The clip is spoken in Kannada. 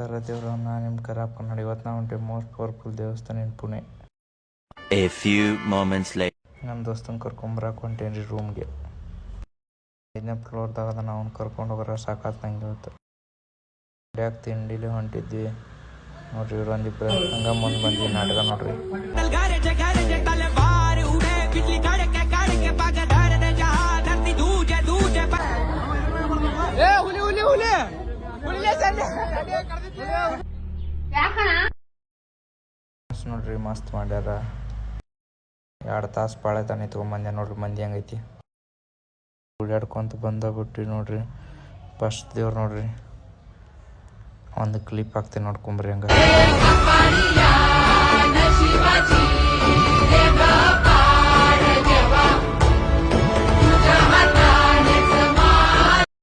ನಮಸ್ಕಾರ ನಾನು ನಿಮ್ಮ ಕರಾಪ್ ಕನ್ನಡ. ಇವತ್ತು ನಾವು ಹೊಂಟೆ ಮೋಸ್ಟ್ ಪವರ್ಫುಲ್ ದೇವಸ್ಥಾನ in Pune. A few moments like ನಮ್ಮ ದೋಸ್ತನ ಕರ್ಕೊಂಬರಕ್ಕೆ ಹೊಂಟೇನ್ರಿ ರೂಮ್ಗೆ ಐದನೇ ಫ್ಲೋರ್ದಾಗ ಅದ ನಾವು ಕರ್ಕೊಂಡು ಹೋಗ್ರ ಸಾಕಾತ್ ನಂಗೆ ಇವತ್ತು ಯಾಕೆ ತಿಂಡಿಲಿ ಹೊಂಟಿದ್ವಿ. ನೋಡ್ರಿ ಇವ್ರು ಒಂದಿಬ್ರು. ಹಂಗ ಮುಂದೆ ಬಂದ್ವಿ ನಾಟಕ ನೋಡ್ರಿ. ಏ ಹುಲಿ ಹುಲಿ ಹುಲಿ. ಹುಲಿ ಮಸ್ತ್ ನೋಡ್ರಿ, ಮಸ್ತ್ ಮಾಡ್ಯಾರ. ಎರಡು ತಾಸು ಪಾಳೆ ತಾನೆ ತೊಗೊಂಬಂದೆ ನೋಡ್ರಿ, ಮಂದಿ ಹಂಗೈತಿ ಓಡಾಡ್ಕೊಂತ ಬಂದ ಬಿಟ್ರಿ ನೋಡ್ರಿ. ಫಸ್ಟ್ ದೇವ್ರು ನೋಡ್ರಿ. ಒಂದು ಕ್ಲಿಪ್ ಹಾಕ್ತೀನಿ ನೋಡ್ಕೊಂಬ್ರಿ ಹಂಗ.